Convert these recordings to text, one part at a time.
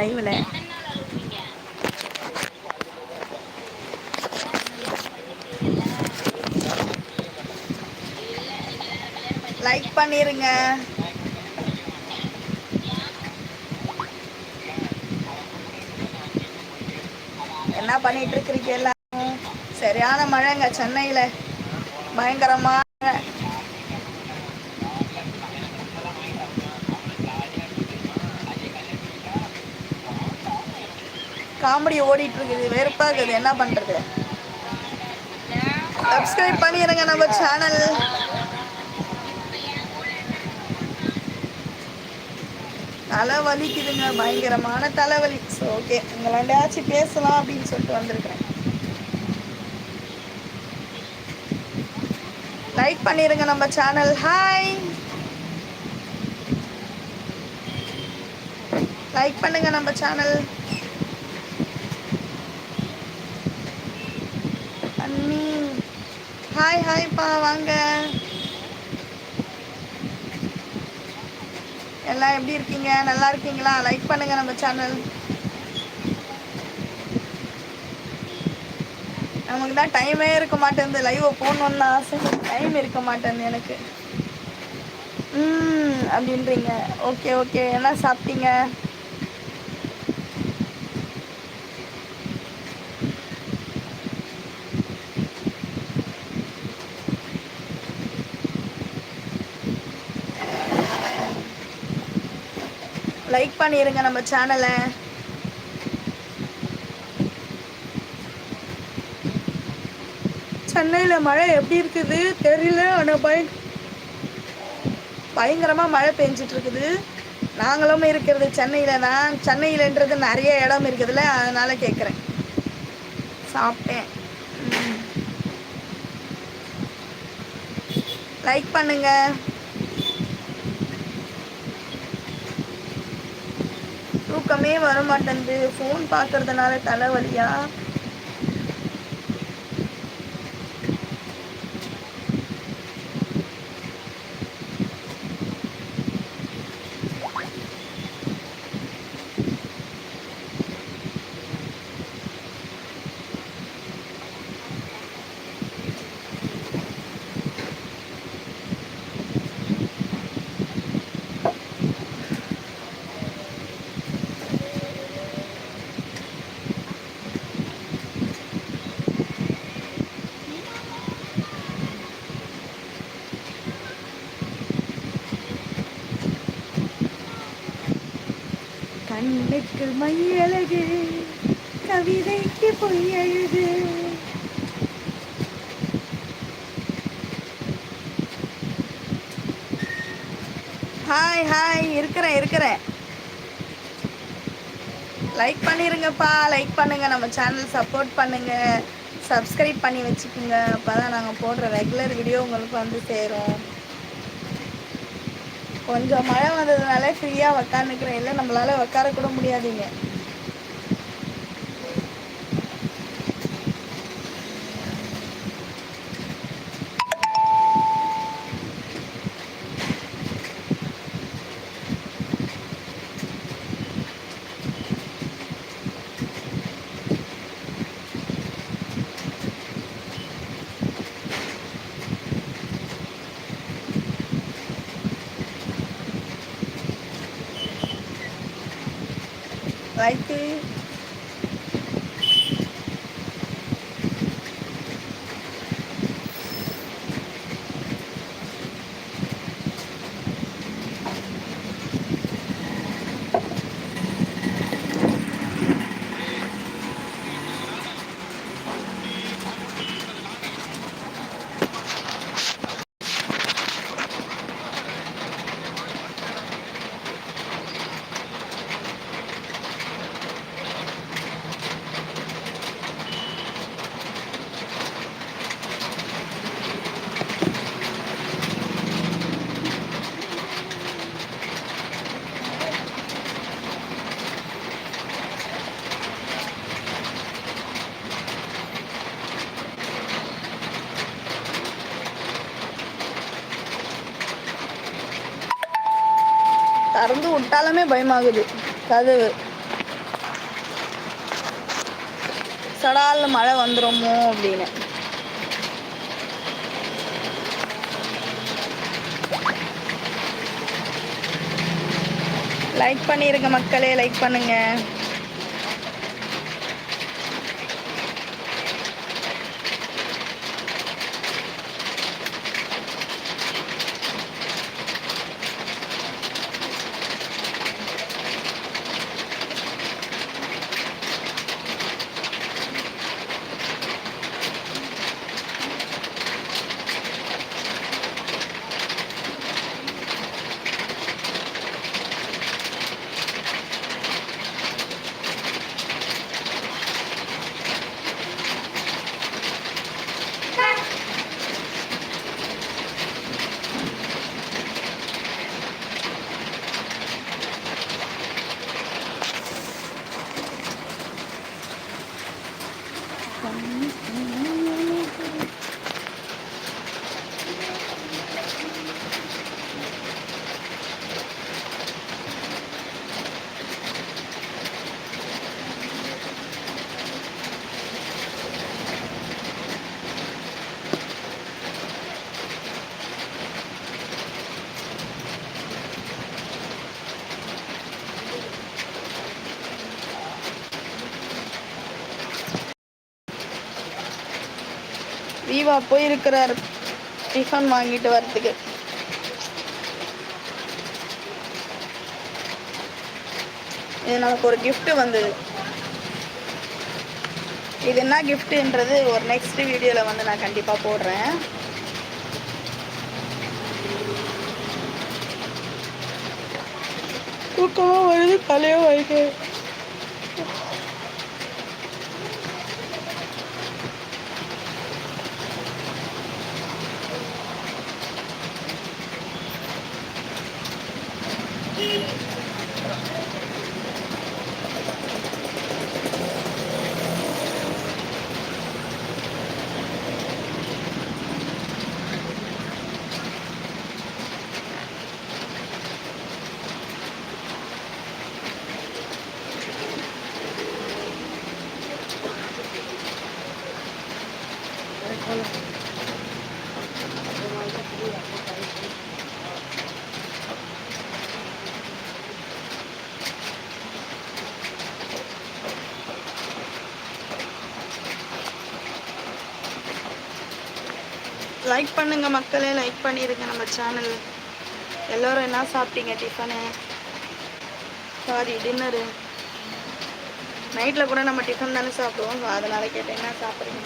லைவ்ல லைக் பண்ணிருங்க. என்ன பண்ணிட்டு இருக்கிறீங்க எல்லாரும்? சரியான மழைங்க சென்னையில. பயங்கரமா காமெடி ஓடிட்டு இருக்குது. வெறுப்பாக்குது என்ன பண்றது? சப்ஸ்கிரைப் பண்ணிருங்க நம்ம சேனல் தலை வலிக்குதுங்க பயங்கரமான தலைவலி ஸோ ஓகே உங்களாண்டாச்சும் பேசலாம் அப்படின்னு சொல்லிட்டு வந்திருக்கிறேன். லைக் பண்ணிருங்க நம்ம சேனல் ஹாய் லைக் பண்ணுங்க நம்ம சேனல் அண்ணி ஹாய் ஹாய்ப்பா வாங்க. எல்லாம் எப்படி இருக்கீங்க? நல்லா இருக்கீங்களா? லைக் பண்ணுங்க நம்ம சேனல் நமக்கு தான் டைமே இருக்க மாட்டேங்குது. லைவ் போகணுன்னு ஆசை. டைம் இருக்க மாட்டேங்குது எனக்கு. ம் அப்படின்றீங்க. ஓகே ஓகே என்ன சாப்பிட்டீங்க? லைக் பண்ணிடுங்க நம்ம சேனலை சென்னையில் மழை எப்படி இருக்குது? தெரியல ஆனால் பய பயங்கரமாக மழை பெஞ்சிட்டு இருக்குது நாங்களும் இருக்கிறது சென்னையில் தான். சென்னையிலன்றது நிறைய இடம் இருக்குதுல்ல அதனால் கேட்குறேன் சாப்பிட்டேன். லைக் பண்ணுங்கள் தூக்கமே வர மாட்டேங்குது ஃபோன் பார்க்கறதுனால தலைவலியா கண்ணுக்கு மையழகு கவிதைக்கு பொய்யழகு. ஹாய் ஹாய் இருக்கிறேன் இருக்கிறேன் லைக் பண்ணிருங்கப்பா லைக் பண்ணுங்க. நம்ம சேனல் சப்போர்ட் பண்ணுங்க. சப்ஸ்கிரைப் பண்ணி வச்சுக்கோங்க. அப்போ தான் நாங்கள் போடுற ரெகுலர் வீடியோ உங்களுக்கு வந்து சேரும். கொஞ்சம் மழை வந்ததுனால ஃப்ரீயாக உக்காந்துக்கிறேன். இல்லை நம்மளால உக்கார கூட முடியாதுங்க. திறந்து விட்டாலுமே பயமாகுது. கதவு. சடால் மழை வந்துடுமோ அப்படின்னு. லைக் பண்ணியிருக்க மக்களே லைக் பண்ணுங்கள் வீவா போயிருக்கிறார். டிஃபன் வாங்கிட்டு வரதுக்கு இது நமக்கு ஒரு கிஃப்ட் வந்தது. இது என்ன கிஃப்ட்ன்றது ஒரு நெக்ஸ்ட் வீடியோவில் வந்து நான் கண்டிப்பாக போடுறேன். தூக்கமாக வருது தலையும் வலிக்குது. லைக் பண்ணுங்க மக்களே லைக் பண்ணிடுங்க நம்ம சேனல் எல்லோரும் என்ன சாப்பிட்டீங்க டிஃபனு சாரி டின்னரு நைட்டில் கூட நம்ம டிஃபன் தானே சாப்பிடுவோம். ஸோ அதனால் கேட்டேன் என்ன சாப்பிட்றீங்க?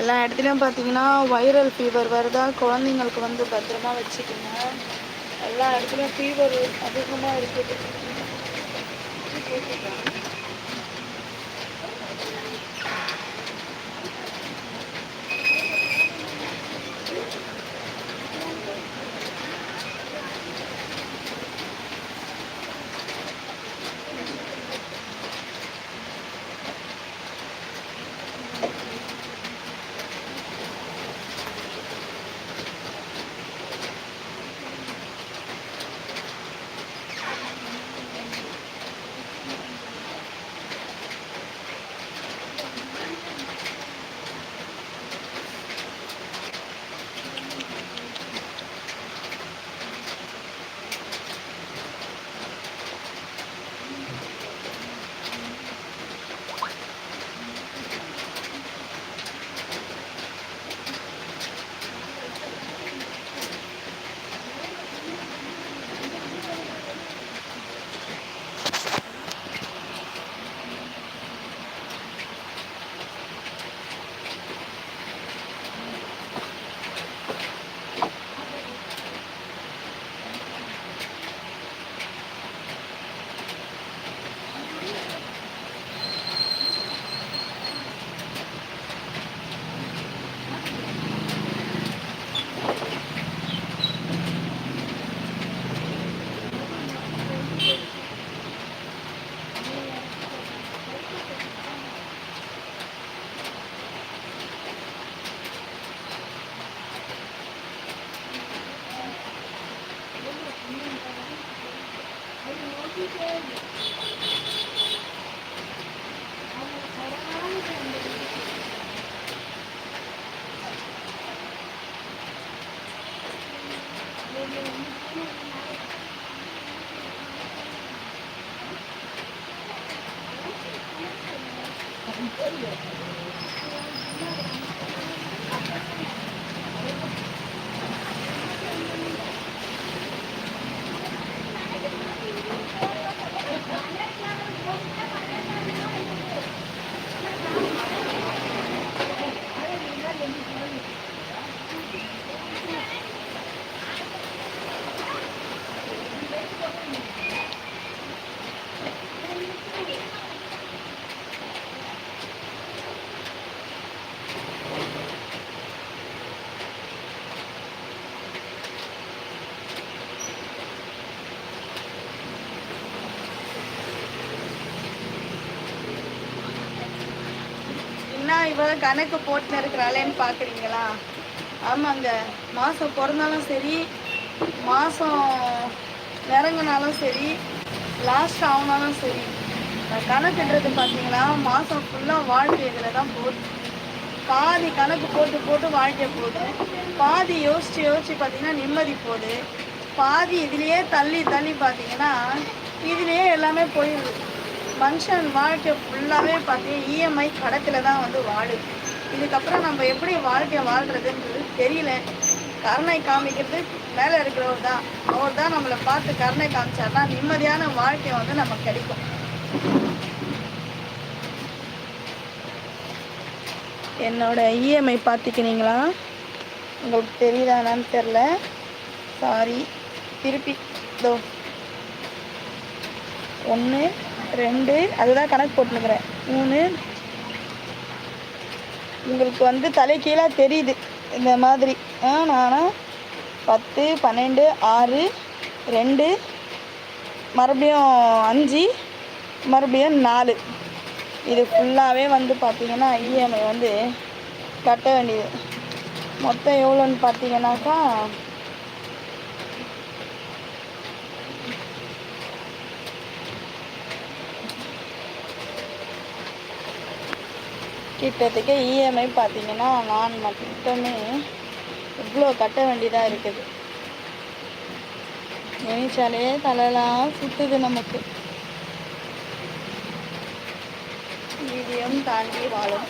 எல்லா இடத்துலையும் பார்த்தீங்கன்னா வைரல் ஃபீவர் வருதா? குழந்தைங்களுக்கு வந்து பத்திரமா வச்சுக்கோங்க. எல்லா இடத்துலையும் ஃபீவர் அதிகமாக இருக்குது. என்ன இவ கணக்கு போட்டு இருக்கிறாளேன்னு பார்க்குறீங்களா? ஆமாங்க. மாதம் பிறந்தாலும் சரி மாதம் நெருங்கினாலும் சரி லாஸ்ட் ஆகுனாலும் சரி கணக்குன்றது பார்த்தீங்கன்னா மாதம் ஃபுல்லாக வாழ்க்கை இதில் தான் போகுது. பாதி கணக்கு போட்டு போட்டு வாழ்க்கை போகுது. பாதி யோசித்து யோசித்து பார்த்தீங்கன்னா நிம்மதி போகுது. பாதி இதுலேயே தள்ளி தள்ளி பார்த்தீங்கன்னா இதுலேயே எல்லாமே போயிடுது. மனுஷன் வாழ்க்கை ஃபுல்லாகவே பார்த்தீங்கன்னா இஎம்ஐ கடத்தில் தான் வந்து வாழுது. இதுக்கப்புறம் நம்ம எப்படி வாழ்க்கையை வாழ்கிறதுன்றது தெரியல. கருணை காமிக்கிறது மேலே இருக்கிறவர் தான். அவர் தான் நம்மளை பார்த்து கருணை காமிச்சார்னா நிம்மதியான வாழ்க்கை வந்து நமக்கு கிடைக்கும். என்னோட இஎம்ஐ பார்த்துக்கினீங்களா உங்களுக்கு தெரியுதானான்னு தெரில சாரி திருப்பி இதோ. ஒன்று ரெண்டு அதுதான் கணக்கு போட்டுனுக்குறேன் மூணு உங்களுக்கு வந்து தலைகீழாக தெரியுது. இந்த மாதிரி. ஆ நானா? பத்து பன்னெண்டு ஆறு ரெண்டு மறுபடியும் அஞ்சு மறுபடியும் நாலு. இது ஃபுல்லாகவே வந்து பார்த்திங்கன்னா இஎம்ஐ வந்து கட்ட வேண்டியது. மொத்தம் எவ்வளோன்னு பார்த்தீங்கன்னாக்கா கிட்டத்தட்ட இஎம்ஐ பார்த்தீங்கன்னா நான் மட்டுமே இவ்வளோ கட்ட வேண்டியதாக இருக்குது. நினைச்சாலே தலையெல்லாம் சுத்துது நமக்கு. வீடியம் தாண்டி வாழும்.